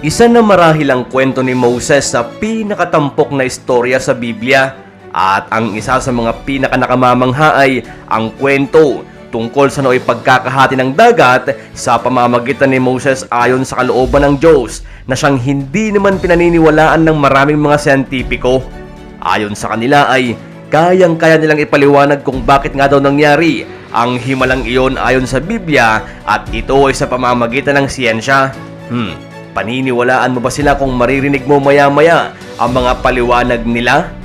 Isa na marahil ang kwento ni Moses sa pinakatampok na istorya sa Biblia. At ang isa sa mga pinakanakamamangha ay ang kwento tungkol sa nooy pagkakahati ng dagat sa pamamagitan ni Moses ayon sa kalooban ng Diyos na siyang hindi naman pinaniniwalaan ng maraming mga siyentipiko. Ayon sa kanila ay kayang-kaya nilang ipaliwanag kung bakit nga daw nangyari ang himalang iyon ayon sa Biblia at ito ay sa pamamagitan ng siyensya. Hmm, paniniwalaan mo ba sila kung maririnig mo maya-maya ang mga paliwanag nila?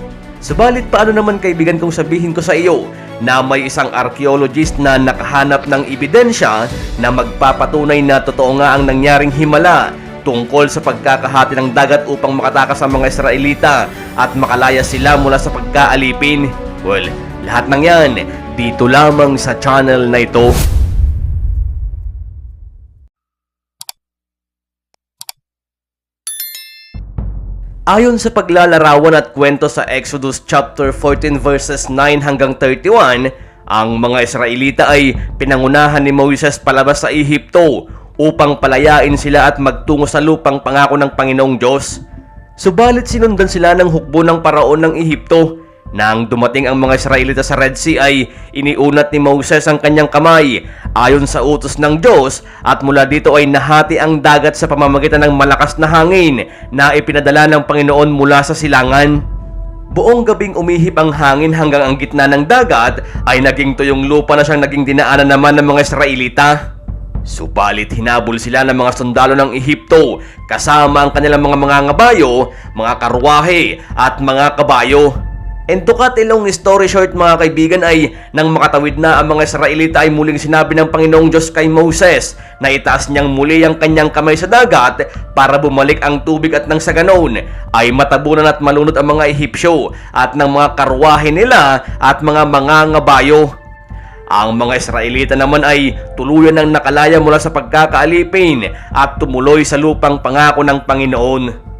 Subalit paano naman kaibigan kong sabihin ko sa iyo na may isang archaeologist na nakahanap ng ebidensya na magpapatunay na totoo nga ang nangyaring himala tungkol sa pagkakahati ng dagat upang makatakas ang mga Israelita at makalaya sila mula sa pagkaalipin. Well, lahat ng yan dito lamang sa channel na ito. Ayon sa paglalarawan at kwento sa Exodus chapter 14 verses 9 hanggang 31, ang mga Israelita ay pinangunahan ni Moises palabas sa Ehipto upang palayain sila at magtungo sa lupang pangako ng Panginoong Diyos. Subalit sinundan sila ng hukbo ng paraon ng Ehipto. Nang dumating ang mga Israelita sa Red Sea ay iniunat ni Moses ang kanyang kamay ayon sa utos ng Diyos at mula dito ay nahati ang dagat sa pamamagitan ng malakas na hangin na ipinadala ng Panginoon mula sa silangan. Buong gabing umihip ang hangin hanggang ang gitna ng dagat ay naging tuyong lupa na siyang naging dinaanan naman ng mga Israelita. Subalit hinabol sila ng mga sundalo ng Ehipto kasama ang kanilang mga mga ngabayo, mga karwahe at mga kabayo. And to cut a long story short mga kaibigan ay nang makatawid na ang mga Israelita ay muling sinabi ng Panginoong Diyos kay Moses na itaas niyang muli ang kanyang kamay sa dagat para bumalik ang tubig at nang sa ganon ay matabunan at malunod ang mga Ehipsyo at ng mga karwahe nila at mga mangangabayo. Ang mga Israelita naman ay tuluyan ng nakalaya mula sa pagkakaalipin at tumuloy sa lupang pangako ng Panginoon.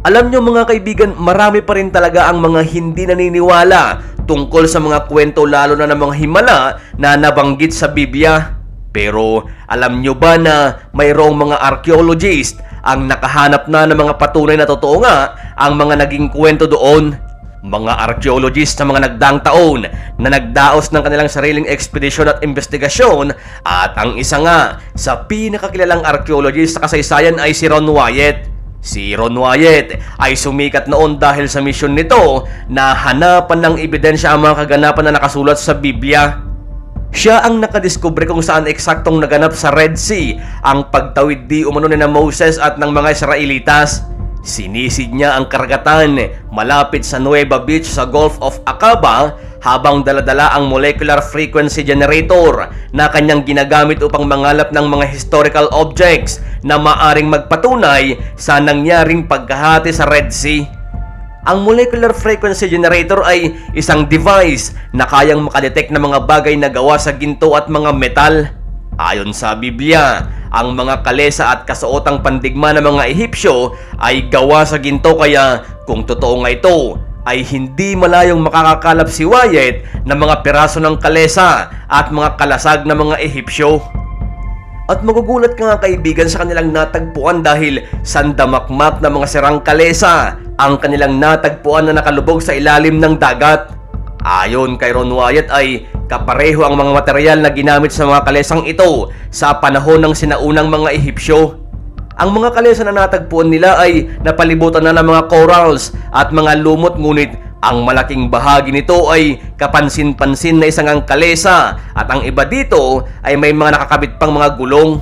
Alam nyo mga kaibigan, marami pa rin talaga ang mga hindi naniniwala tungkol sa mga kwento lalo na ng mga himala na nabanggit sa Biblia. Pero alam nyo ba na mayroong mga archaeologist ang nakahanap na ng mga patunay na totoo nga ang mga naging kwento doon? Mga archaeologist sa mga nagdaang taon na nagdaos ng kanilang sariling ekspedisyon at investigasyon at ang isa nga sa pinakakilalang archaeologist sa kasaysayan ay si Ron Wyatt. Si Ron Wyatt ay sumikat noon dahil sa misyon nito na hanapan ng ebidensya ang mga kaganapan na nakasulat sa Biblia. Siya ang nakadiskubre kung saan eksaktong naganap sa Red Sea ang pagtawid di umano ni na Moses at ng mga Israelitas. Sinisid niya ang karagatan malapit sa Nueva Beach sa Gulf of Aqaba habang daladala ang molecular frequency generator na kanyang ginagamit upang mangalap ng mga historical objects na maaring magpatunay sa nangyaring pagkahati sa Red Sea. Ang molecular frequency generator ay isang device na kayang makadetect ng mga bagay na gawa sa ginto at mga metal. Ayon sa Biblia, ang mga kalesa at kasuotang pandigma ng mga Ehipsyo ay gawa sa ginto kaya kung totoo nga ito, ay hindi malayong makakakalap si Wyatt ng mga piraso ng kalesa at mga kalasag ng mga Ehipsyo. At magugulat ka nga kaibigan sa kanilang natagpuan dahil sandamakmak na mga sirang kalesa ang kanilang natagpuan na nakalubog sa ilalim ng dagat. Ayon kay Ron Wyatt ay kapareho ang mga material na ginamit sa mga kalesang ito sa panahon ng sinaunang mga Ehipsyo. Ang mga kalesa na natagpuan nila ay napalibutan na ng mga corals at mga lumot ngunit ang malaking bahagi nito ay kapansin-pansin na isang ang kalesa at ang iba dito ay may mga nakakabit pang mga gulong.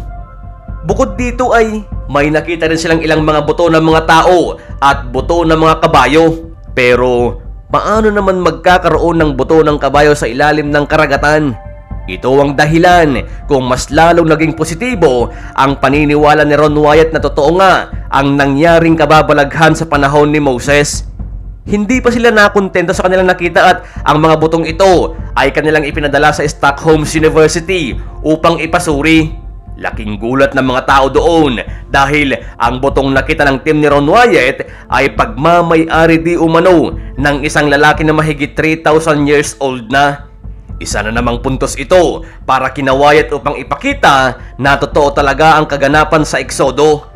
Bukod dito ay may nakita rin silang ilang mga buto ng mga tao at buto ng mga kabayo. Pero paano naman magkakaroon ng buto ng kabayo sa ilalim ng karagatan? Ito ang dahilan kung mas lalong naging positibo ang paniniwala ni Ron Wyatt na totoo nga ang nangyaring kababalaghan sa panahon ni Moses. Hindi pa sila nakontento sa kanilang nakita at ang mga butong ito ay kanilang ipinadala sa Stockholm University upang ipasuri. Laking gulat ng mga tao doon dahil ang botong nakita ng team ni Ron Wyatt ay pagmamay-ari di umano ng isang lalaki na mahigit 3,000 years old na. Isa na namang puntos ito para kina Wyatt upang ipakita na totoo talaga ang kaganapan sa Eksodo.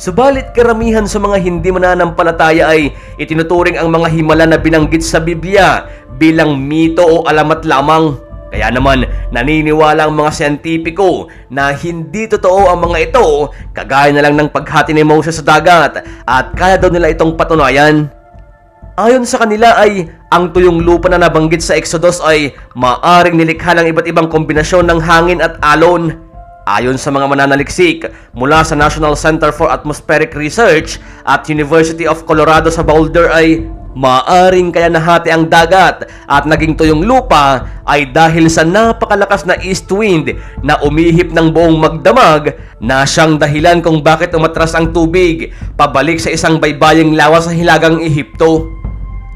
Subalit karamihan sa mga hindi mananampalataya ay itinuturing ang mga himala na binanggit sa Biblia bilang mito o alamat lamang. Kaya naman naniniwala ang mga siyentipiko na hindi totoo ang mga ito kagaya na lang ng paghati ni Moses sa dagat at kaya daw nila itong patunayan. Ayon sa kanila ay ang tuyong lupa na nabanggit sa Exodus ay maaring nilikha ng iba't ibang kombinasyon ng hangin at alon. Ayon sa mga mananaliksik mula sa National Center for Atmospheric Research at University of Colorado sa Boulder ay maaring kaya nahati ang dagat at naging tuyong lupa ay dahil sa napakalakas na east wind na umihip ng buong magdamag na siyang dahilan kung bakit umatras ang tubig pabalik sa isang baybaying lawa sa hilagang Ehipto.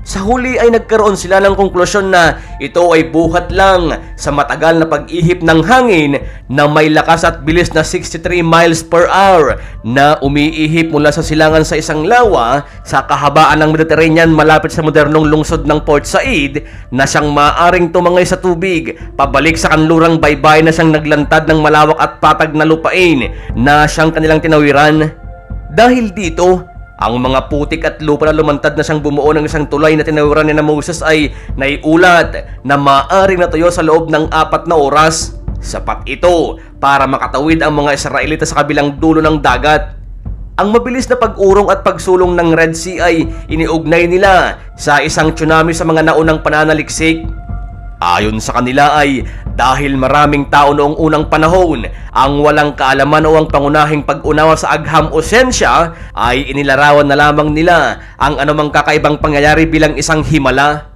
Sa huli ay nagkaroon sila ng konklusyon na ito ay buhat lang sa matagal na pag-ihip ng hangin na may lakas at bilis na 63 miles per hour na umiihip mula sa silangan sa isang lawa sa kahabaan ng Mediterranean malapit sa modernong lungsod ng Port Said na siyang maaring tumangay sa tubig pabalik sa kanlurang baybay na siyang naglantad ng malawak at patag na lupain na siyang kanilang tinawiran. Dahil dito, ang mga putik at lupa na lumantad na siyang bumuo ng isang tulay na tinawiran ni na Moses ay naiulat na maaaring natuyo sa loob ng apat na oras. Sapat ito para makatawid ang mga Israelita sa kabilang dulo ng dagat. Ang mabilis na pag-urong at pagsulong ng Red Sea ay iniugnay nila sa isang tsunami sa mga naunang pananaliksik. Ayon sa kanila ay dahil maraming tao noong unang panahon ang walang kaalaman o ang pangunahing pag-unawa sa agham o siyensya ay inilarawan na lamang nila ang anumang kakaibang pangyayari bilang isang himala.